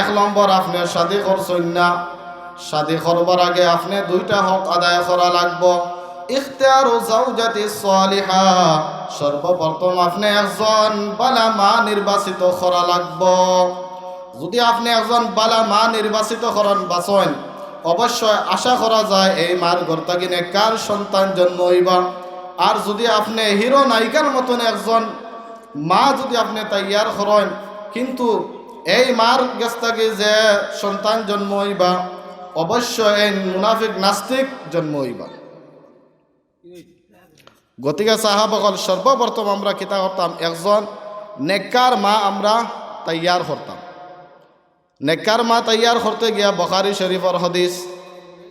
এক নম্বর আপনি শাদি করছেন না শাদি করবার আগে আপনি দুইটা হক আদায় করা লাগবো। ইখতিয়ার জাউজাতি সালিহা। সর্বপ্রথম আপনি একজন বালা মা নির্বাচিত করা লাগবো। যদি আপনি একজন বালা মা নির্বাচিত করেন বাঁচেন অবশ্যই আশা করা যায় এই মার গর্তাগিনে কার সন্তান জন্ম হইবা। আর যদি আপনি হিরো নায়িকার মতন একজন, মা যদি আপনি তৈয়ার করেন, কিন্তু এই মার গেস্তাকে যে সন্তান জন্ম হইবা অবশ্যই এই মুনাফিক নাস্তিক জন্ম হইবা গতিকে সাহাবকল সর্বপ্রথম আমরা কিতা করতাম একজন নেককার মা আমরা তৈয়ার করতাম নেককার মা তৈয়ার করতে গিয়া বখারি শরীফর হদিস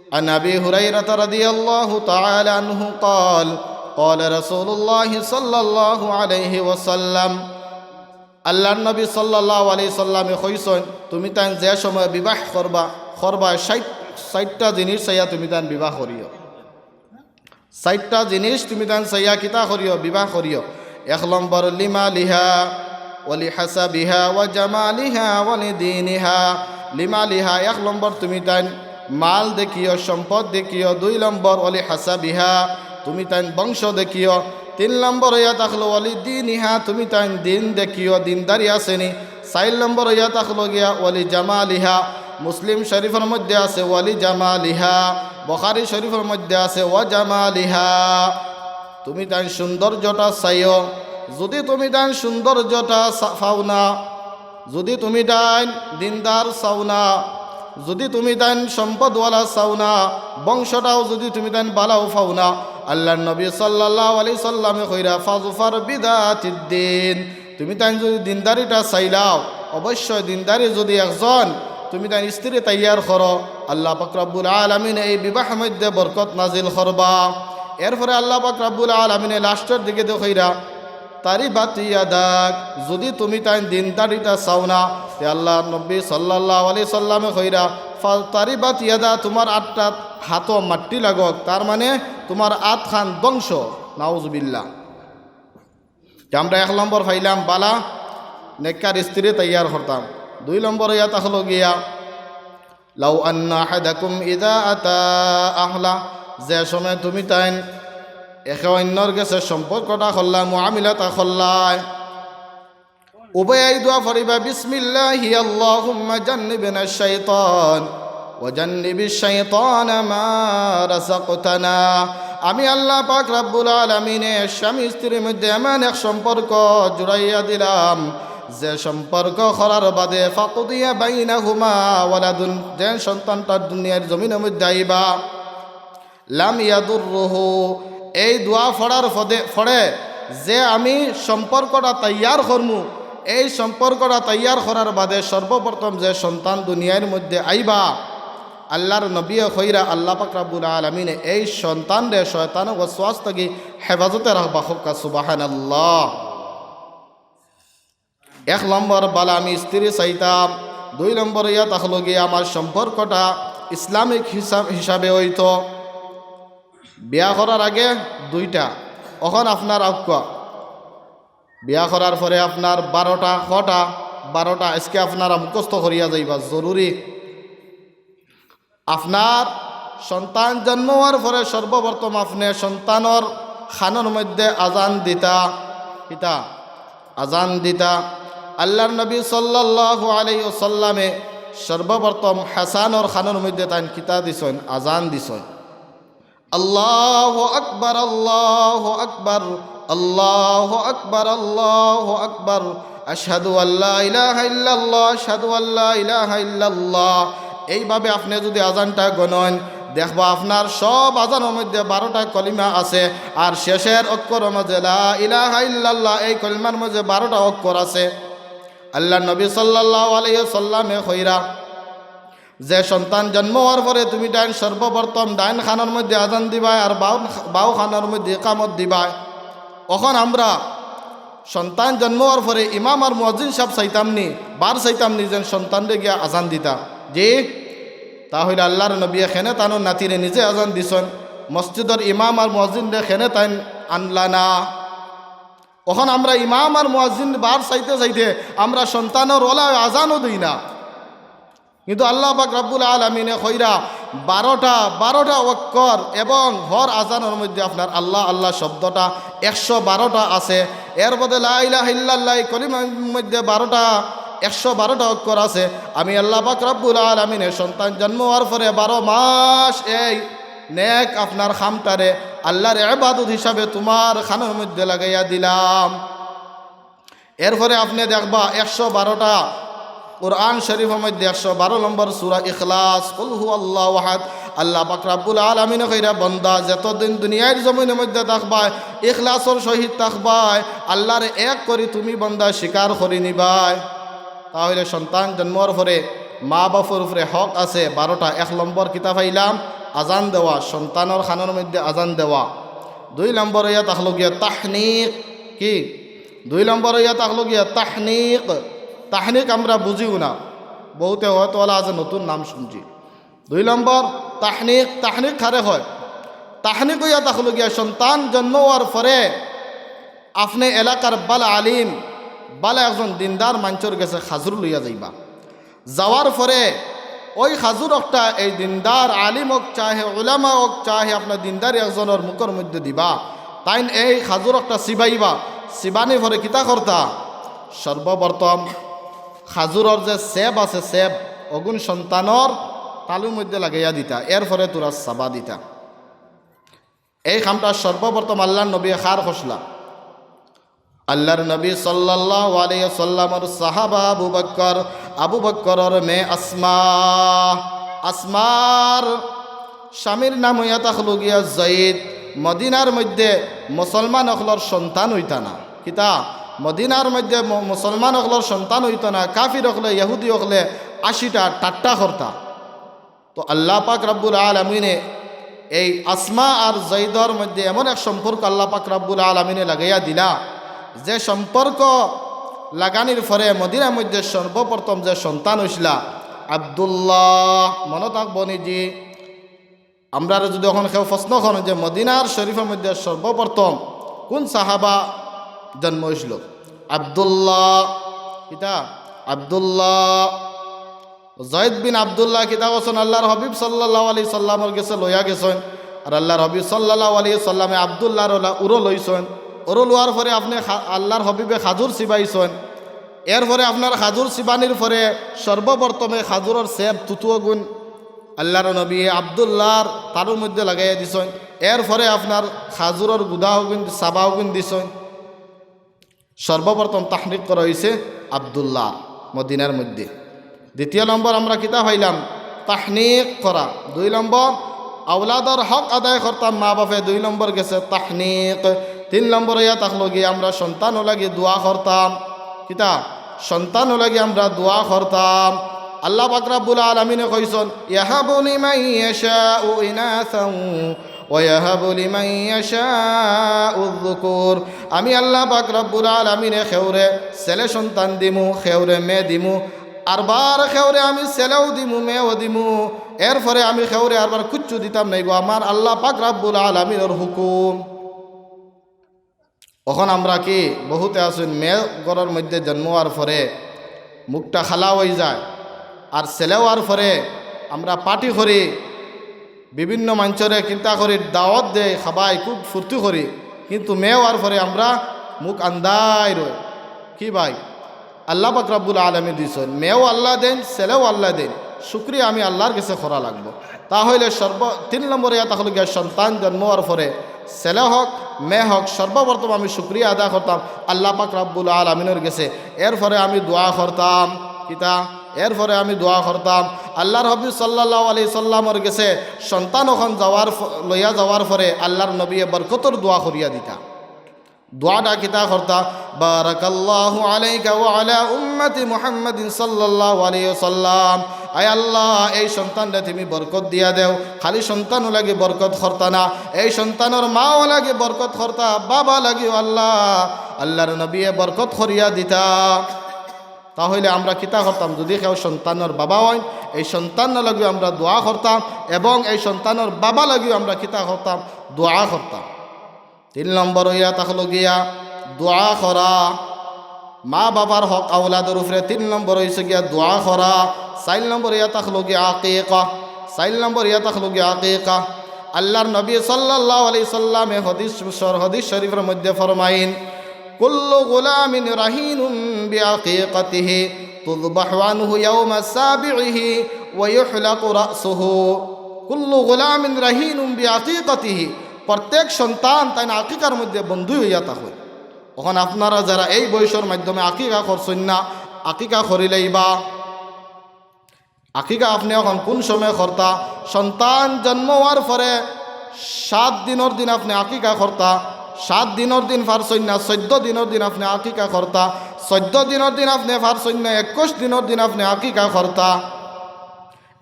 عن ابي هريره رضي الله تعالى عنه قال قال رسول الله صلى الله عليه وسلم আল্লাহ নবী সাল্লাহ আলি সাল্লামে কইসন তুমি তান যে সময় বিবাহ করবা করবা, ষাট ষাটটা জিনিস চাইয়া তুমি তান বিবাহ করিও। ষাটটা জিনিস তুমি তান চাইয়া কিতা করিও? বিবাহ করিও। এক নম্বর, লিমা লিহা ওলি হাসা বিহা ও জামা লিহা ওলি দিনিহা। লিমা লিহা, এক নম্বর, তুমি তান মাল দেখিও, সম্পদ দেখিও। দুই নম্বর ওলি হাসা বিহা তুমি তাই বংশ দেখিও। তিন নম্বর ইয়া থাকল ওলি দিন ইহা তুমি তাই দিন দেখিও, দিনদারি আসেনি। চার নম্বর ইয়া থাকল গিয়া ওলি জামাল ইহা মুসলিম শরীফের মধ্যে আছে ওয়ালি জামাল ইহা বখারি শরীফের মধ্যে আছে ও জামাল ইহা তুমি তাই সৌন্দর্যটা চাইও। যদি তুমি তাই সৌন্দর্যটা চা- পাও না, যদি তুমি তাই দিনদার চাও না, যদি তুমি তাই সম্পদওয়ালা চাও না, বংশটাও যদি তুমি তাই বালাও পাও না আল্লাহ নবী সাল্লাহ আলি সাল্লামে কইরা, ফাজুফার বিদাতিদ্দিন তুমি তাই যদি দিনদারিটা চাইলাও, অবশ্যই দিনদারি যদি একজন, তুমি তাই স্ত্রী তৈয়ার করো। আল্লাহ পাকরাবুল আলমিন এই বিবাহ মধ্যে বরকত নাজিল করবা। এরপরে আল্লাহ পাকরাবুল আলমিনে লাস্টের দিকে দেখইরা তারি বাতিয়া দাগ যদি তুমি তাই দিন তারিটা চাও না। তে আল্লাহ নব্বী সাল্লাহ আলি সাল্লামে কইরা ফা- তারি বাতিয়া দা তোমার আটটা হাতও মাটি লাগক তার মানে তোমার আত খান বংশ নাউজবিল্লা আমরা এক নম্বর ফাইলাম বালা, নেককার স্ত্রী তৈয়ার করতাম দুই নম্বর ইয়াত হলো গিয়া, লাউ আন্না হাদাকুম ইদা আতা আহলা, যে সময় তুমি তাই একে অন্যর কাছে সম্পর্কটা করলাম মুআমিলাটা করলাই উভয় দোয়া ফরিবা, বিসমিল্লাহি আল্লাহুম্মা জান্নিবিনা শাইতান ওয়াজান্নিবি শাইতান মা রাযাকতানা আমি আল্লাহ পাক রাব্বুল আলামিনে স্বামী স্ত্রীর মধ্যে এমন এক সম্পর্ক জুড়াইয়া দিলাম, যে সম্পর্ক করার বাদে ফাকুদিয়া বাইনাহুমা ওয়ালাদুন, যে সন্তানটা দুনিয়ার জমিনের মধ্যে আইবা, লাম ইয়াদুররুহু এই দোয়া ফড়ার ফদে ফড়ে যে আমি সম্পর্কটা তৈয়ার করমু এই সম্পর্কটা তৈয়ার করার বাদে সর্বপ্রথম যে সন্তান দুনিয়ার মধ্যে আইবা, আল্লাহর নবী খৈরা আল্লাহ পাকরাবুল আলমিনে এই সন্তান রে শয়তান ও স্বাস্থ্যকে হেফাজতে রাখবা। হকা সুবাহান আল্লাহ এক নম্বর বালা আমি স্ত্রী চাইতাম। দুই নম্বর ইয়া তাহলে গিয়ে আমার সম্পর্কটা ইসলামিক হিসাব হিসাবে হইতো। বিয়া করার আগে দুইটা। এখন আপনার আক্ক বিয়া করার পরে আপনার বারোটা, কটা, বারোটা, আজকে আপনারা মুখস্থ করিয়া যাইবা, জরুরি। আপনার সন্তান জন্ম হওয়ার পরে সর্বপ্রথম আপনি সন্তানর খানোর মধ্যে আজান দিতা কিতা আজান দিতা। আল্লাহর নবী সাল্লাল্লাহু আলাইহি সাল্লামে সর্বপ্রথম হাসানর খানোর মধ্যে তাই কিতা দিছেন, আজান দিছেন। আল্লাহ আকবর আল্লাহ আকবর। আল্লাহ আকবর আল্লাহ আকবর। আশহাদু আল্লাহ ইলাহা ইল্লাল্লাহ আল্লাহ ইলাহা ইল্লাল্লাহ। এইভাবে আপনি যদি আজানটা গণন, দেখবা আপনার সব আজানের মধ্যে বারোটা কলিমা আছে, আর শেষের অক্ষর মাঝে ইলাহা ইল্লাল্লাহ, এই কলিমার মধ্যে বারোটা অক্ষর আছে। আল্লাহ নবী সাল্লাল্লাহু আলাইহি সাল্লামে কইরা যে সন্তান জন্ম হওয়ার পরে তুমি ডাইন সর্বপ্রথম ডাইন খানোর মধ্যে আজান দিবাই, আর বাউ বাউ খানোর মধ্যে কামত দিবাই। এখন আমরা সন্তান জন্ম হওয়ার পরে ইমাম আর মসজিদ সাহেব চাইতামনি বার চাইতামনি যেন সন্তানরে গিয়া আজান দিতা। যে, তাহলে আল্লাহর নবী এখানে তানোর নাতিরে নিজে আজান দিছন মসজিদর ইমাম আর মসজিদে খেনে তাইন আনলা না। এখন আমরা ইমাম আর মুয়াজ্জিন বার চাইতে চাইতে আমরা সন্তানের ওলা আজানও দিই না। কিন্তু আল্লাহ পাক রাব্বুল আলমিনে খৈরা বারোটা বারোটা অক্ষর এবং হর আজানের মধ্যে আপনার আল্লাহ আল্লাহ শব্দটা একশো বারোটা আছে। এর মধ্যে লাইলা হিল্লাল্লাহ কলিমার মধ্যে বারোটা, একশো বারোটা অক্ষর আছে। আমি আল্লাহ পাক রাব্বুল আলমিনের সন্তান জন্ম হওয়ার পরে বারো মাস এই নেক আপনার খামটারে আল্লাহর এবাদত হিসাবে তোমার খানের মধ্যে লাগাইয়া দিলাম। এরপরে আপনি দেখবা একশো বারোটা কোরআন শরীফের মধ্যে একশো বারো নম্বর সুরা ইখলাস কুলহু আল্লাহ ওয়াহাদ আল্লাহ পাক রাব্বুল আলামিন কইরা, বন্দা, যতদিন দুনিয়ার জমিনের মধ্যে থাকবাই ইখলাসর সহিত থাকবাই আল্লাহর এক করি তুমি বন্দা স্বীকার করি নিবাই তাহলে সন্তান জন্মর পরে মা বাপর উপরে হক আছে, বারোটা এক নম্বর কিতাব আইলাম, আজান দেওয়া, সন্তানের খানের মধ্যে আজান দেওয়া। দুই নম্বর ইয়া তাহলো গিয়া তাহনিক, কি? দুই নম্বর ইয়া তাহলো গিয়া তাহনিক। তাহনিক আমরা বুঝিও না। বহুতে হয়তো ওলা আজ নতুন নাম শুনছি। দুই নম্বর, তাহনিক তাহনিক খারে হয়। তাহনিক ইয়া তাহলো গিয়া, সন্তান জন্ম হওয়ার পরে আপনি এলাকার বাল আলিম, বালা একজন দিনদার মাঞ্চর গেছে খাজুর লইয়া যাইবা। যাওয়ার পরে ওই খাজুর একটা এই দিনদার আলিম হোক চাহে ওলামা হোক চাহে আপনার দিনদার একজনের মুখের মধ্যে দিবা। তাইন এই খাজুর একটা সিবাইবা সিবানি ভরে কিতা কর্তা সর্বপ্রথম খাজুরর যে সেব আছে সেব অগুণ সন্তানর তালুর মধ্যে লাগাইয়া দিতা এর ফলে তোরা সাবা দিতা। এই খামটা সর্বপ্রথম আল্লাহ নবী খার খসলা আল্লাহর নবী সাল্লাহ আলিয়া সাল্লামর সাহাবা আবু বক্কর আবু বক্করর মে আসমা। আসমার স্বামীর নাম হইয়া তাকলু গিয়া জয়ীদ মদিনার মধ্যে মুসলমান অকলর সন্তান হইতা না কিতা? মদিনার মধ্যে মুসলমান অকলর সন্তান হইত না, কাফির অকলে ইহুদি অকলে আশিটা টাট্টা কর্তা তো আল্লাহ পাক রাব্বুল আলমিনে এই আসমা আর জৈদর মধ্যে এমন এক সম্পর্ক আল্লাহ পাক রাব্বুল আলমিনে লাগাইয়া দিলা, যে সম্পর্ক লাগানির ফলে মদিনার মধ্যে সর্বপ্রথম যে সন্তান হইছিলা, আবদুল্লাহ, মনে থাকব নিজে আমরা যদি এখন কেউ প্রশ্ন করেন যে মদিনার শরীফের মধ্যে সর্বপ্রথম কোন সাহাবা জন্ম হয়েছিল আবদুল্লাহ কিতা আবদুল্লাহ। জয়দ বিন আবদুল্লাহ কিতা বলছেন আল্লাহর হবিব সাল্লাহ আলী সাল্লামর গেছে লইয়া গেছেন। আর আল্লাহর হবিব সাল্লাহ আলী সাল্লামে আবদুল্লাহর উরো লইছেন। উরো লোয়ার পরে আপনি আল্লাহর হবিবে খাজুর সিবাইছেন এরপরে আপনার খাজুর সিবানির পরে সর্বপ্রথমে খাজুরের সেব তুতুয় গুণ আল্লাহর নবী আবদুল্লাহর তারুর মধ্যে লাগাইয়া দিছেন। এরপরে আপনার খাজুরের গুদা গুণ সাবা দিছেন। সর্বপ্রথম তাহরিক করা হয়েছে আবদুল্লাহ মদিনার মধ্যে। দ্বিতীয় নম্বর আমরা কিতা হইলাম তাহনিক করা। দুই নম্বর আউলাদর হক আদায় করতাম মা বাপে। দুই নম্বর গেছে তাহনিক। তিন নম্বর ইয়া তাকলো আমরা সন্তান লাগি দোয়া করতাম। কিতা? সন্তান লাগি আমরা দোয়া করতাম। আল্লাহ বাকরাবুল আলমিনে কইসন ইয়াহাবুনি মাই ইয়াশাউ ইনাসাউ ওয়াহাবু লিমান ইয়াশাউ যুকুর। আমি আল্লাহ পাক রব্বুল আলমিনে খেউরে ছেলে সন্তান দিমু, খেউরে মেয়ে দিমু, আরবার খেউরে আমি ছেলেও দিমু, মেয়েও দিমু। এরপরে আমি খেউরে আরবার কুচ্ছু দিতাম নাই গো, আমার আল্লাহ পাক রাব্বুল আলমিনের হুকুম। তখন আমরা কি, বহুতে আসুন মেয়ে গড়ের মধ্যে জন্ম হওয়ার পরে মুখটা খালা হয়ে যায়, আর ছেলে হওয়ার পরে আমরা পার্টি করি বিভিন্ন মঞ্চরে চিন্তা করি, দাওয়াত দেয় খাবাই, খুব ফুর্তি করি। কিন্তু মেয়ে হওয়ার পরে আমরা মুখ আন্দাই রই। কি ভাই? আল্লাহ পাক রাব্বুল আলমী দিছেন, মেয়েও আল্লাহ দেন, ছেলেও আল্লাহ দেন। শুক্রিয়া আমি আল্লাহর কাছে করা লাগবো। তাহলে সর্ব, তিন নম্বরে তাহলে গিয়ে সন্তান জন্ম হওয়ার পরে ছেলে হোক, মেয়ে হোক, সর্বপ্রথম আমি শুক্রিয়া আদা করতাম আল্লাহ পাক রাব্বুল আলমিনের গেছে এরপরে আমি দোয়া করতাম কিতা এরপরে আমি দোয়া করতাম। আল্লাহর হবি সাল্লাহ আলি সাল্লামর গেছে সন্তান ওখান যাওয়ার লইয়া যাওয়ার পরে আল্লাহর নবী বরকতর দোয়া করিয়া দিতা। দোয়াটা কিতা করতা? বারাকাল্লাহু আলাইকা ওয়া আলা উম্মতি মুহাম্মাদিন সাল্লাল্লাহু আলাইহি আয় আল্লাহ, এই সন্তানটা তুমি বরকত দিয়া দেও। খালি সন্তানও লাগে বরকত করতা না। এই সন্তানের মাও লাগে বরকত করতা, বাবা লাগে আল্লাহ। আল্লাহর নবী বরকত করিয়া দিতা। তাহলে আমরা কিতা করতাম? যদি কেউ সন্তানের বাবা হয়, এই সন্তান লাগিও আমরা দোয়া করতাম এবং এই সন্তানের বাবা লাগিও আমরা কিতা করতাম? দোয়া করতাম। তিন নম্বর হইয়া তাহলে গিয়া দোয়া করা। মা বাবার হক আওলাদের উপরে তিন নম্বর হয়েছে গিয়া দোয়া করা। সাইল নম্বর ইয়া তাখলুগি আকিকা। সাইল নম্বর ইয়া তাখলুগি আকিকা। আল্লাহর নবী সাল্লাল্লাহু আলাইহি সাল্লামে হদিস হদিস শরীফের মধ্যে ফরমাইন কুল্লু গুলামিন রাহিনুম বিআকিকাতিহি তুযবাহু আনহু ইয়াওমা সাবিহি ওয়া ইউহলাকু রাসুহু। কুল্লু গুলামিন রাহিনুম বিআকিকাতিহি। প্রত্যেক সন্তান তাই আকিকার মধ্যে বন্ধু হইয়া থাকে এখন আপনারা যারা এই বয়সের মাধ্যমে আকিকা করছেন না, আকিকা করিলেই বা আকিকা আপনি এখন কোন সময় কর্তা? সন্তান জন্ম হওয়ার পরে সাত দিনের দিন আপনি আকিকা কর্তা। সাত দিনের দিন ফারসইন না চৈদ্য দিনের দিন আপনি আকিকা কর্তা চৈদ্য দিনের দিন আপনি ফারসইন না একুশ দিনের দিন আপনি আকিকা কর্তা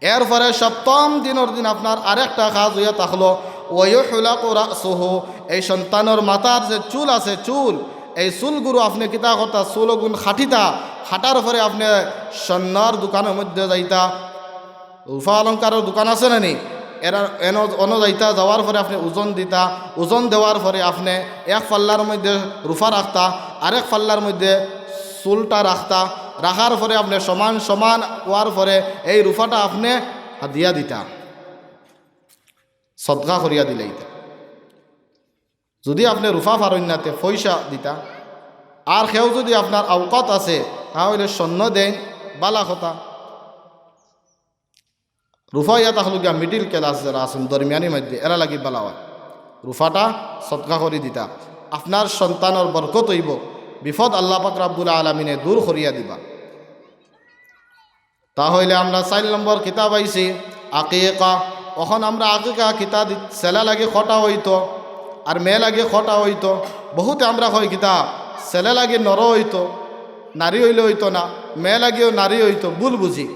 এরপরে সপ্তম দিনের দিন আপনার আরেকটা কাজ হইয়া থাকল। ওয়ুলা কোরা সহ এই সন্তানের মাথার যে চুল আছে চুল, এই চুলগুলো আপনি কিতা করতা চুল গুণ খাটিতা খাটার পরে আপনি স্বর্ণর দোকানের মধ্যে যাইতা। রূপা অলঙ্কারের দোকান আছে না নি? এরা এন যাইতা, যাওয়ার পরে আপনি ওজন দিতা, ওজন দেওয়ার পরে আপনি এক পাল্লার মধ্যে রূপা রাখতা, আরেক পাল্লার মধ্যে চুলটা রাখতা, রাখার পরে আপনি সমান সমান হওয়ার পরে এই রূপাটা আপনি দিয়া দিতা। সদকা করিয়া দিলাইতা যদি আপনি রূপা ফারণ্যাতে পয়সা দিতা, আর সেও যদি আপনার আওকাত আছে, তাহলে স্বর্ণ দেন বালা কথা রুফা ইয়া তাহলে গিয়া মিডিল ক্লাস যারা আছেন দরমিয়ানির মধ্যে এরা লাগি বালা হয়। রুফাটা সৎকা করে দিতা। আপনার সন্তানের বরকত হইব, বিপদ আল্লাহ পাক রাব্বুল আলমিনে দূর করিয়া দিবা। তাহলে আমরা চার নম্বর কিতাব আইছি, আকিকা। এখন আমরা আকিকা কিতা ছেলে লাগে খটা হইতো, আর মেয়ে লাগে খটা হইতো। বহুতে আমরা হয় কিতা ছেলে লাগে নর হইতো, নারী হইলে হইতো না, মেয়ে লাগেও নারী হইতো, ভুল বুঝি।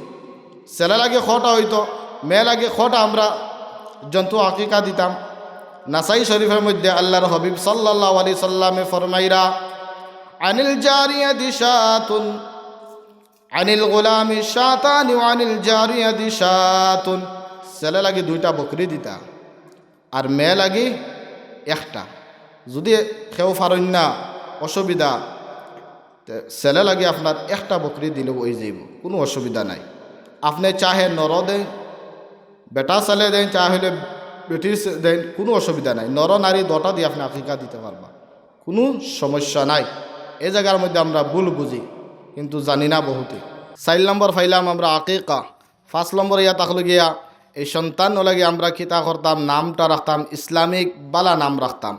ছেলে লাগে খটা হইতো মেয়ে লাগে খটা আমরা জন্তু আকিকা দিতাম। নাসাই শরীফের মধ্যে আল্লাহর হবিব সাল্লাহ আলি সাল্লামে ফরমাইরা, আনিল জারিয়া দিশাতুন আনিল গোলামি শাতানি আনিল জারিয়া দিশাতুন ছেলে লাগে দুইটা বকরি দিতা, আর মেয়ে লাগে একটা। যদি কেউ ফারণ না, অসুবিধা। ছেলে লাগে আপনার একটা বকরি দিলেও ওই যাইব, কোনো অসুবিধা নাই। আপনি চাহে নর দেন বেটা ছেলে দেন চাহলে বেটি দেন, কোনো অসুবিধা নাই। নর, নারী, দটা দিয়ে আপনি আফ্রিকা দিতে পারবা। কোনো সমস্যা নাই। এই জায়গার মধ্যে আমরা ভুল বুঝি, কিন্তু জানি না বহুতে। চার নম্বর ফাইলাম আমরা আকিকা। পাঁচ নম্বর ইয়া তাকলে গিয়া, এই সন্তান লাগে আমরা কিতা করতাম, নামটা রাখতাম, ইসলামিক বালা নাম রাখতাম।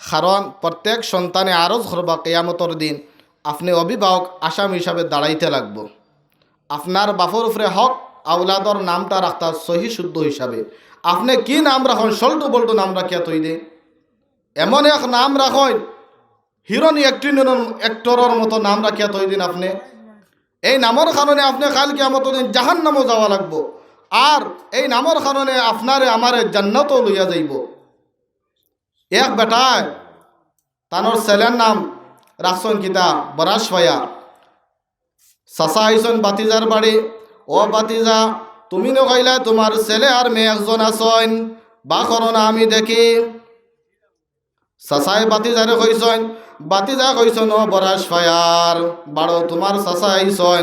কারণ প্রত্যেক সন্তানে আরজ করবা কেয়ামতর দিন আপনি অভিভাবক, আসাম হিসাবে দাঁড়াইতে লাগবো। আপনার বাপর উপরে হক আউলাদর নামটা রাখতা সহি শুদ্ধ হিসাবে। আপনি কি নাম রাখেন? সল্টু বল্টু নাম রাখিয়া তৈ দে। এমন এক নাম রাখেন হিরোনি অ্যাক্টিনের অ্যাক্টরের মতো নাম রাখিয়া তৈ দিন আপনি। এই নামর কারণে আপনি কাল কিয়ামত দিন জাহান নামও যাওয়া লাগবো। আর এই নামর কারণে আপনারে আমারে জান্নাতও লইয়া যাইব। এক বেটায়, তানোর ছেলের নাম রাখছন কিতা? বরাস ভাইয়া। চাচা আইসন বাতিজার বাড়ি। ও বাতিজা তুমি নগাইলা তোমার ছেলে আর মেয়ে একজন আসন বা করোনা আমি দেখি। চাচাই বাতিজারে কইসন বাতিজা কইসন ও বরাস ফায়ার বাড়ো তোমার চাচা আইসন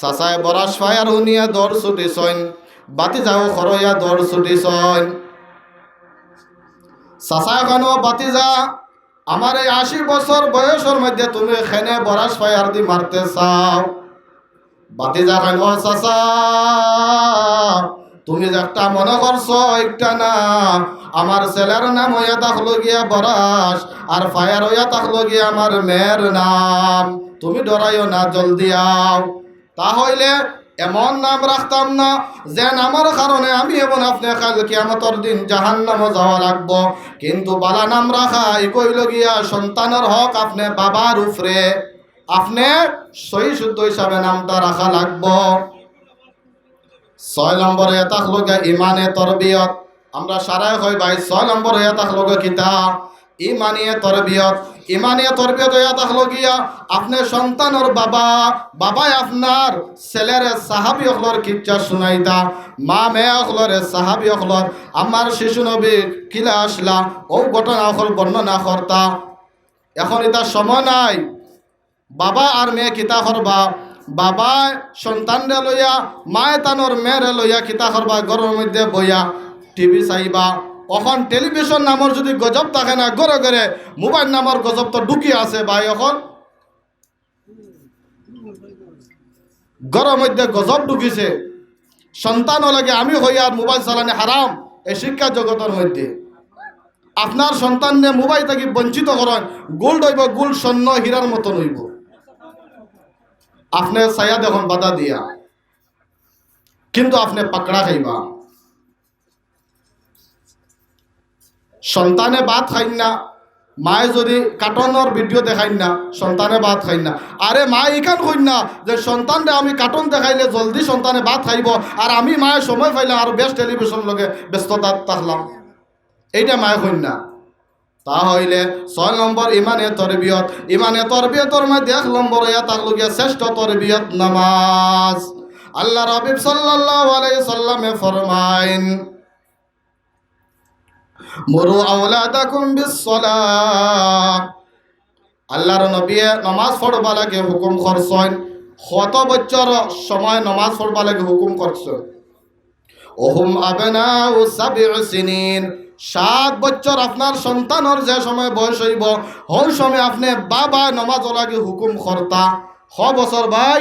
চাচাই বরাস ফায়ার শুনিয়া দর ছুটিছন। বাতিজাও খরয়া দর ছুটিছন। চাচা এখন বাতিজা আমার এই আশি বছর বয়সের মধ্যে তুমি খেনে বরাস ফায়ার দি মারতে চাও। বাতিজা খান চাচা। তুমি একটা মনে করছ, একটা না। আমার ছেলের নাম হইয়া থাকল গিয়া বরাস, আর ফায়ার হইয়া থাকল গিয়া আমার মেয়ের নাম। তুমি ডরাইও না, জলদি আও। তাহলে এমন নাম রাখতাম না যে নামের কারণে আমি এবং আপনি কাল কিয়ামতর দিন জাহান নামও যাওয়া লাগবো। কিন্তু বালা নাম রাখাই কইল গিয়া, সন্তানের হক আপনি বাবার উপরে। আপনি সহি শুদ্ধ হিসাবে নামটা রাখা লাগবো। ছয় নম্বরে এটা হলো ইমানে তরবিয়ত। আমরা সারাই হয় ভাই, ছয় নম্বরে এটা হলো কিতা ইমানিয়ে তরবিয়ত। ইমানিয়ে তরবিয়ত এটা হলো গিয়া আপনি সন্তানের বাবা, বাবাই আপনার ছেলের সাহাবি অখলর কিচ্ছা শুনাইতা, মা মেয়ে অখলরে সাহাবি অখলর। আমার শিশু নবী কিলা আসলা, ও ঘটনা অখল বর্ণনা করতা। এখন এটা সময় নাই। বাবা আর মেয়ে কিতা করবা? বাবায় সন্তানরে লইয়া, মায়ে তানোর মেয়েরে লইয়া কিতা করবা? ঘরের মধ্যে বইয়া টিভি চাইবা। এখন টেলিভিশন নামর যদি গজব থাকে না গড়ে গড়ে মোবাইল নামর গজব তো ঢুকি আছে ভাই এখন ঘরের মধ্যে গজব ঢুকিছে। সন্তান লাগে আমি হই আর মোবাইল চালানি হারাম এই শিক্ষা জগতের মধ্যে। আপনার সন্তাননে মোবাইল থেকে বঞ্চিত করেন গোল্ড হইব গোল্ড স্বর্ণ হীরার মতন হইব। আপনি ছায়া দেখুন বাধা দিয়া। কিন্তু আপনি পাকড়া খাইবা। সন্তানে ভাত খাইন না। মায়ে যদি কার্টনের ভিডিও দেখাইন না, সন্তানে ভাত খাইন না। আরে মা ইখান কইন না যে সন্তানরে আমি কাটন দেখাইলে জলদি সন্তানে ভাত খাইব আর আমি মায়ের সময় পাইলাম আর বেশ টেলিভিশন লগে ব্যস্ততা থাকলাম। এইটা মায়ে কইন না। তা হইলে ছয় নম্বর ইমানে তরবিয়ত। ইমানে তরবিয়তর মধ্যে এক নম্বর ইয়া তাক লগে শ্রেষ্ঠ তরবিয়ত নামাজ। আল্লাহ রবিব সাল্লাল্লাহু আলাইহি সাল্লামে ফরমাইন, মুরু আওলাদাকুম বিসসালাহ। আল্লাহর নবী নমাজ পড়বা লাগে হুকুম করছেন, কত বছর সময় নমাজ পড়বা লাগে হুকুম করছেন ওহুম আবনাউ সাবিউ সিনিন। সাত বছর আপনার সন্তানের যে সময় বয়স হইব ওই সময় আপনি বাবা নমাজ ওলাগি হুকুম কর্তা ছ বছর ভাই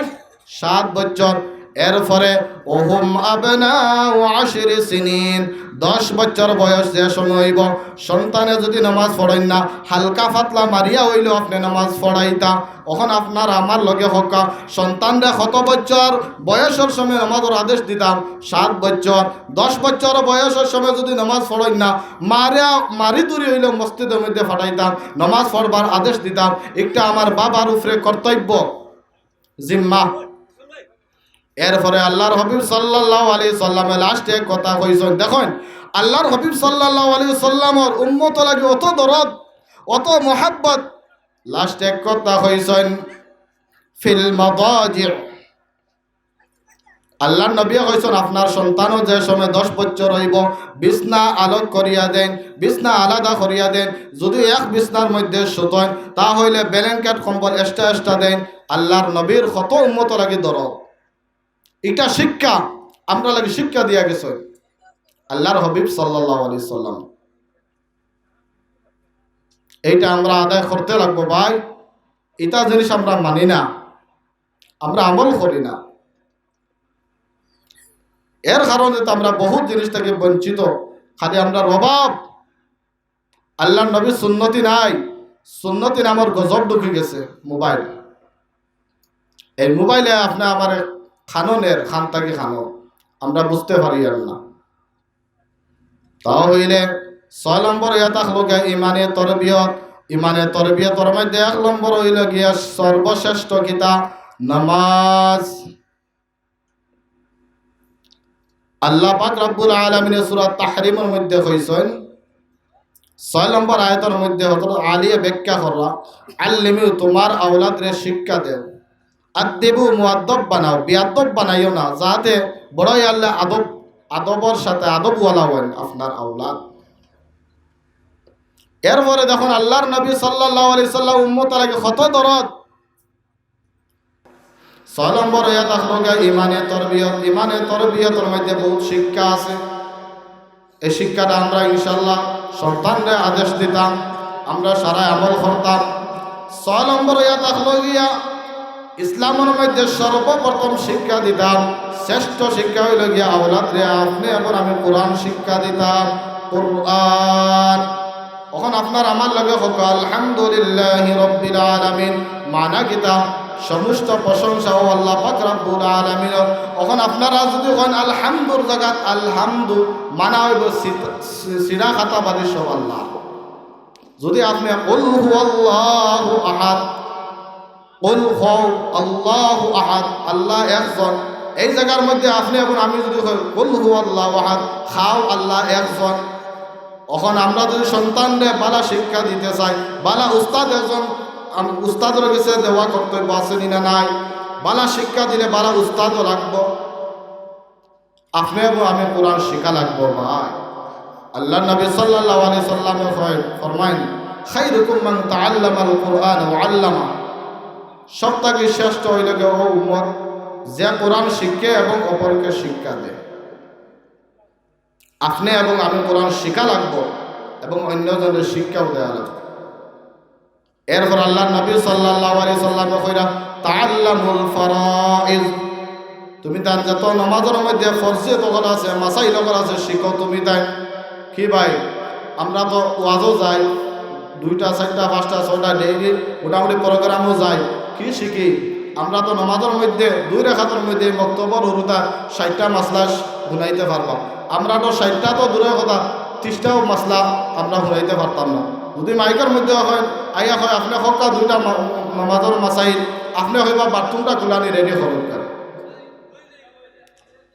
সাত বছর এরপরে, ওহুম আবনাউ আশিরি সিনিন দশ বছর বয়স যে হইব, সন্তানে যদি নামাজ পড়েন না, হালকা ফাতলা মারিয়া হইল আপনি নামাজ পড়াইতা। এখন আপনার আমার লগে হকা। সন্তানরে কত বছর বয়সের সময় নামাজের আদেশ দিতাম? সাত বছর। দশ বছর বয়সের সময় যদি নামাজ পড়েন না, মারিয়া, মারি তুরি হইলে মসজিদের মধ্যে ফাটাইতাম। নামাজ পড়বার আদেশ দিতাম। একটা আমার বাবার উপরে কর্তব্য। জিম্মা। এরপরে আল্লাহর হবিব সাল্লাহ আলী সাল্লামে লাস্টে কথা কইছেন, দেখুন, আল্লাহর হবিব সাল্লাহ আলী সাল্লামর উন্মত লাগে অত দরদ, অত মোহাব্বত। লাস্টে কথা কইছেন, ফিল মাদাজি। আল্লাহ নবী কইছেন, আপনার সন্তানও যে সময় দশ বছর হইব, বিছনা আলোক করিয়া দেন, বিছনা আলাদা করিয়া দেন, যদি এক বিছনার মধ্যে সুতন তা হইলে ব্যালেঙ্কেট কম্বল এক্সট্রা এক্সট্রা দেন। আল্লাহর নবীর কত উন্মত লাগে দরদ। এটা শিক্ষা আমরা লাগে শিক্ষা দিয়া গেছে। আল্লাহর হবিব সাল্লাহ আলি সাল্লাম। এইটা আমরা আদায় করতে লাগবো ভাই। এটা জিনিস আমরা মানি না। আমরা আমল করি না। এর কারণে তো আমরা বহুত জিনিস থেকে বঞ্চিত। খালি আমরা অভাব। আল্লাহ নবী সুন্নতি নাই। সুন্নতি নামের গজব ঢুকে গেছে মোবাইল। এই মোবাইলে আপনি আমার খাননের খান তাকে খানো। আমরা বুঝতে পারি আর না। তা হইলে ছয় নম্বর ইয়া থাকল গিয়া ইমানে তরবিয়ত। ইমানে তরবিয়তর মধ্যে এক নম্বর হইল গিয়া সর্বশ্রেষ্ঠ গীতা নামাজ। আল্লাহ পাক রব্বুল আলমিনের সুরাত তাহরিমের মধ্যে কইছেন, ছয় নম্বর আয়তের মধ্যে হতো আলিয়ে ব্যাখ্যা করা আল্লিমিউ তোমার আওলাদরে শিক্ষা দেও। আদেবু মুআদ্দব বানাও বিয়াদ্দব বানাইও না যাতে বড়ই আল্লাহ আদব, আদবর সাথে আদবওয়ালা হন আপনার আওলাদ। এরপরে দেখুন আল্লাহর নবী সাল্লাল্লাহু আলাইহি সাল্লাম উম্মত লাগে কত দরদ। ছয় নম্বর ইমানে তরবিয়ত, ইমানে তরবিয়তের মধ্যে বহুত শিক্ষা আছে। এই শিক্ষাটা আমরা ইনশাল্লাহ সন্তানরে আদেশ দিতাম, আমরা সারা আমল করতাম। ছয় নম্বর ইয়া থাকল গিয়া ইসলামের মধ্যে সর্বপ্রথম শিক্ষা দিতাম। শ্রেষ্ঠ শিক্ষা হইল গিয়া আওলাদ রে, আপনি এখন আমি কোরআন শিক্ষা দিতাম। কোরআন। এখন আপনার আমার লগে হোক, আলহামদুলিল্লাহ রব্বিল আলামিন, মানা কিতা সমস্ত প্রশংসা ও আল্লাহ পাক আলামিন এখন আপনারা যদি কোন, আলহামদুর জাগাত, আলহামদু, মানা হইব সিরা খাতা বাদি সব আল্লাহ। যদি আপনি কুল আহাদ কুল হও আল্লাহু আহাদ, আল্লাহ একজন। এই জায়গার মধ্যে আপনি এখন আমি যদি কুল হুয়াল্লাহু আহাদ, খাও আল্লাহ একজন। এখন আমরা যদি সন্তানরে বালা শিক্ষা দিতে চাই, বালা উস্তাদ একজন উস্তাদের কাছে দেওয়া কর্তব্য আছে না নাই? বালা শিক্ষা দিলে বালা উস্তাদও লাগবো। আপনি এবং আমি কোরআন শিক্ষা লাগবো, ভাই। আল্লাহ নবী সাল্লাল্লাহু আলাইহি সাল্লামে ফরমাইন খাইরুকুম মান তাআল্লামাল কুরআন আল্লামা। সব থেকে শ্রেষ্ঠ হইল ও উম্মত যে কোরআন শিখে এবং অপরকে শিক্ষা দেয়। আপনি এবং আমি কোরআন শিখা লাগবো এবং অন্যজনের শিক্ষাও দেওয়া লাগবে। এরপর আল্লাহ নবী সাল্লাহ আলি সাল্লাম কইরা, তাআল্লামুল ফারাইজ তুমি তার যত নামাজের মধ্যে ফরজে তখন আছে, মাসাই লগর আছে, শিখো তুমি তাই। কি ভাই, আমরা তো ওয়াজও যাই, দুইটা, চারটা, পাঁচটা, ছয়টা, ডেইলি মোটামুটি প্রোগ্রামও যাই। কি শিখি? আমরা তো নামাজের মধ্যে, দুই রেখাতের মধ্যে বক্তব্য হরুতা ষাটটা মাসলা শুনাইতে পারলাম। আমরা তো ষাটটা তো দূরের কথা, ত্রিশটাও মাসলা আমরা শুনাইতে পারতাম না। যদি মাইকের মধ্যে হয় আইয়া হয়, আপনি হকা দুইটা নামাজের মাসাইল, আপনি হইবা বাথরুমটা খোলানি রেডি করুন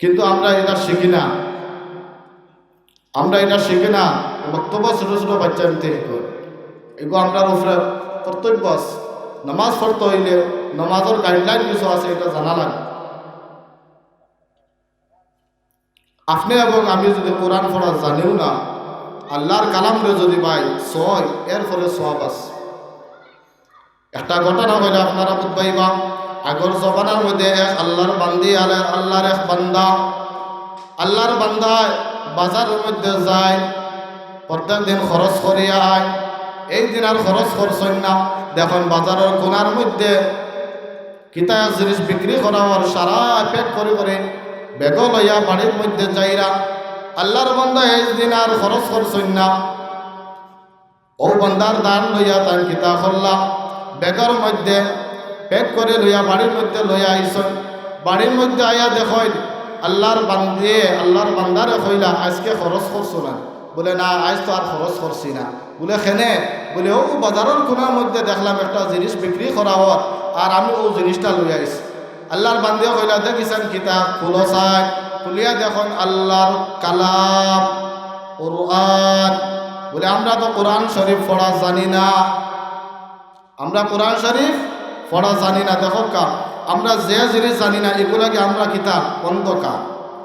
কিন্তু আমরা এটা শিখি না। আমরা এটা শিখি না বক্তব্য ছোট ছোট বাচ্চা নিতে এগুলো আমরা উপরে কর্তব্য আছে নামাজ পড়তে হইলে নামাজের গাইডলাইন কিছু আছে এটা জানা লাগে। আপনি এবং আমি যদি কোরআন পড়া জানিও না, আল্লাহর কালামরে যদি ভাই ছয় এর ফলে সব আছে। একটা ঘটনা হইলে আপনারা বুঝবাইবা, আগর জমানার মধ্যে এক আল্লাহর বান্দি আর আল্লাহর এক বান্দা, আল্লাহর বান্দায় বাজারের মধ্যে যায় প্রত্যেক দিন খরচ করিয়া আয়। এই দিন আর খরচ করছেন না। দেখুন, বাজারের কোনার মধ্যে কিতা জিনিস বিক্রি করা হওয়ার সারা প্যাক করে করে বেগ লইয়া বাড়ির মধ্যে যাইরা আল্লাহর বান্দা এই দিন আর খরচ করছেন না। ও বান্দার দান লইয়া তার কিতা করলাম বেগর মধ্যে প্যাক করে লইয়া বাড়ির মধ্যে লইয়া আইসন বাড়ির মধ্যে আইয়া দেখেন, আল্লাহর বান্দিয়ে আল্লাহর বান্দারে কইলা, আজকে খরচ করছ না। বলে, না আজ তো আর খরচ করছি না। বলে, খেনে? বলে, ও বাজারের কোনার মধ্যে দেখলাম একটা জিনিস বিক্রি করা হওয়ার আর আমি ও জিনিসটা লই আইছি। আল্লাহর বান্দিয়ে কইলা দেখিছেন কিতা খুলো চাই খুলিয়া দেখুন আল্লাহর কালাম কোরআন বলে, আমরা তো কোরআন শরীফ পড়া জানি না। আমরা কোরআন শরীফ পড়া জানি না। দেখো কা আমরা যে জিনিস জানি না, এগুলাকে আমরা কিতাব, অন্ধকার।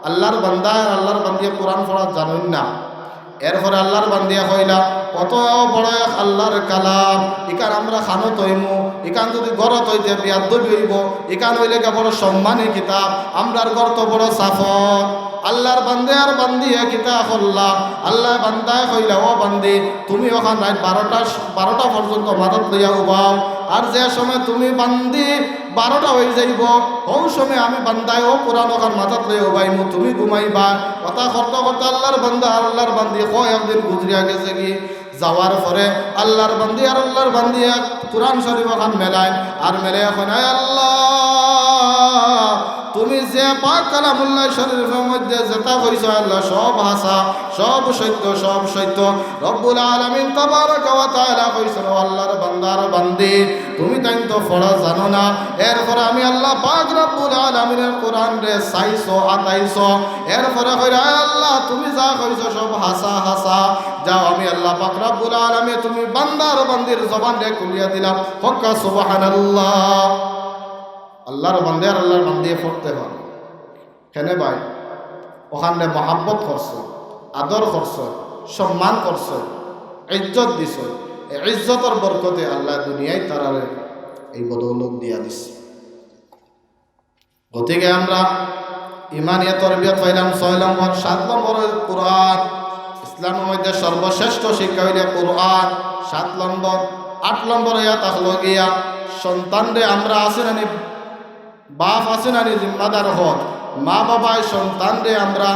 আল্লাহর বান্দা আল্লাহর বান্দিয়া কোরআন পড়া জানেন না। এরপরে আল্লাহর বান্দিয়া কইলা, কত বড় এক আল্লাহর কালাম। ইকান আমরা খানো তৈমু, ইকান যদি গড়ত হইতে বিয়াদ্দ হইব, ইকান হইলে বড় সম্মানী কিতাব? আমরার গড় তো বড় সাফর আল্লাহর বান্দে আর বান্দিয়ে কিতা করলা আল্লাহ বান্দায় কইলা, ও বান্দি, তুমি ওখান রাত বারোটা বারোটা পর্যন্ত মাদত লইয়া উবাও। আর যে সময় তুমি বান্দি, বারোটা হয়ে যাইব। ও সময় আমি বান্দায়, ও কোরআন ওখান মাথাত লইয়া উবাইমু, তুমি ঘুমাইবা। কথা করতে করতে আল্লাহর বান্দা, আল্লাহর বান্দি, কয় একদিন গুজরিয়া গেছে কি? যাওয়ার পরে আল্লাহর বান্দি আর আল্লাহর বান্দি কোরআন শরীফ ওখান মেলায়। আর মেলে এখন আল্লাহ। তুমি যে পাক কালামুল্লাহ শরীফের মধ্যে যেটা কইছ আল্লাহ, সব হাসা সব সত্য সব সত্য। রব্বুল আলামিন তাবারাকা ওয়া তাআলা কইছ আল্লাহর বান্দার বান্দি, তুমি তাই তো পড়া জানো না। এরপরে আমি আল্লাহ পাক রব্বুল আলামিনের কোরআন রে চাইছো, আতাইছো। এরপরে কইরা আল্লাহ, তুমি যা কইছ সব হাসা হাসা। যাও, আমি আল্লাহ পাক রব্বুল আলামিন, তুমি বান্দার বান্দির জবান রে খুলিয়া দিলাম। হক্কা সুবহানাল্লাহ। আল্লাহর বান্দে আর আল্লাহর বান্দিয়ে পড়তে হয়। কেন ভাই? ওখানে মহাব্বত করছ, আদর করছ, সম্মান করছ, ইজ্জত দিছ। ইজ্জতর বরকতে আল্লাহ দুনিয়ায় তারারে এই বদৌলত দিয়া দিস গতিকে আমরা ইমানিয়া তরবিয়ত পাইলাম ছয় নম্বর, সাত নম্বরের কোরআন। ইসলামের মধ্যে সর্বশ্রেষ্ঠ শিক্ষা হইলে কোরআন, সাত নম্বর, আট নম্বর ইয়া তাহলে গিয়া, সন্তানরে আমরা আসি নানি বাপ আছে নানি জিম্মাদার হক। মা বাবায় সন্তানরে আমরা।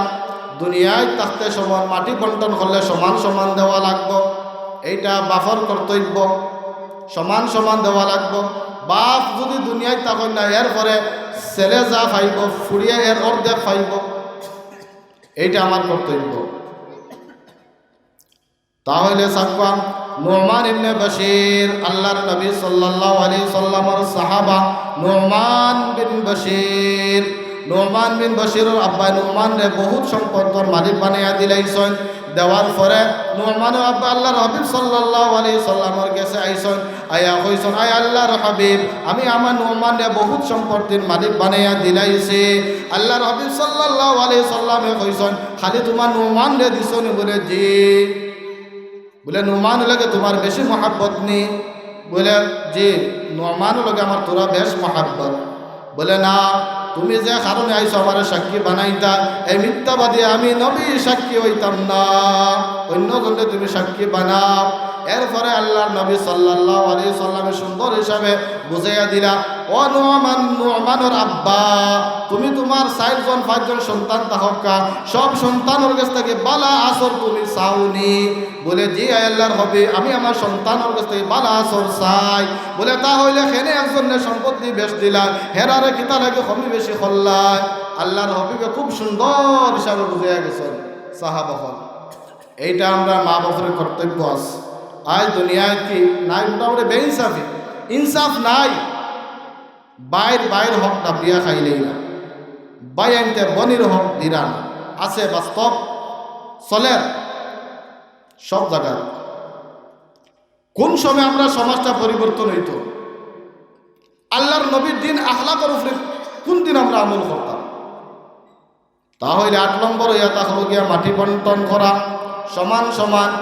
দুনিয়ায় থাকতে সমান, মাটি বন্টন করলে সমান সমান দেওয়া লাগব। এইটা বাফর কর্তব্য। সমান সমান দেওয়া লাগব। বাপ যদি দুনিয়ায় তখন না, এর পরে ছেলে যা ফাইব ফুরিয়ে এর অর্ধেক ফাইব এইটা আমার কর্তব্য। তাহলে সাকবা নোমান ইবনে বশির, আল্লাহর নবী সাল্লাল্লাহু আলাইহি সাল্লামের সাহাবা নোমান বিন বশির। নোমান বিন বশিরের আব্বা নোমান রে বহুত সম্পদের মালিক বানাইয়া দিলাইছেন। দেওয়ার পরে নোমানের আব্বা আল্লাহর হাবিব সাল্লাল্লাহু আলাইহি সাল্লামের কাছে আইছেন, আয়া কইছেন, আয় আল্লাহর হাবিব, আমি আমার নোমান রে বহুত সম্পত্তির মালিক বানাইয়া দিলাইছে। আল্লাহর হাবিব সাল্লাল্লাহু আলাইহি সাল্লামে কইছেন, খালি তোমার নোমান রে দিছনি বলে জি। বলে নোমান লাগে তোমার বেশি মহাব্বত নেই। বলে যে নমান লাগে আমার তোরা বেশ মহাব্বত। বলে, না, তুমি যে কারণে আইসো আমার সাক্ষী বানাইতা, এই মিথ্যাবাদী আমি নবী সাক্ষী হইতাম না। অন্য জন্য তুমি সাক্ষী বানাও। এরপরে আল্লাহর নবী সাল্লাল্লাহু আলাইহি সাল্লামের সুন্দর হিসাবে বুঝাইয়া দিলা, ও নোমান নোমানোর আব্বা, তুমি তোমার চারজন, পাঁচজন সন্তান তাহকা সব সন্তানের কাছ থেকে বালা আসর তুমি চাওনি। বলে, জি আল্লাহর হবে, আমি আমার সন্তানের কাছ থেকে বালা আসর চাই। বলে তা হইলে খেনে একজনের সম্পত্তি বেশ দিলা, হেরারে কিতা লাগে কমি বেশি খল্লাই আল্লাহর হবিকে খুব সুন্দর হিসাবে বুঝাইয়া গেছেন সাহাবহল এইটা আমরা মা বাপের কর্তব্য আছে। আজ দুনিয়ায় কি? নাই, মোটামুটি বেইনসাফি। ইনসাফ নাই। বাইর বাইর হক ডাবিয়া খাইলেই না। বাই আনতে বনির হক দিরান আছে বাস্তব চলের সব জায়গায়। কোন সময় আমরা সমাজটা পরিবর্তন হইত? আল্লাহর নবীর দিন আখলাকর উপরে কোন দিন আমরা আমল করতাম? তাহলে আট নম্বর ইয়া তা হলো গিয়া মাটি বন্টন করা, সমান সমান।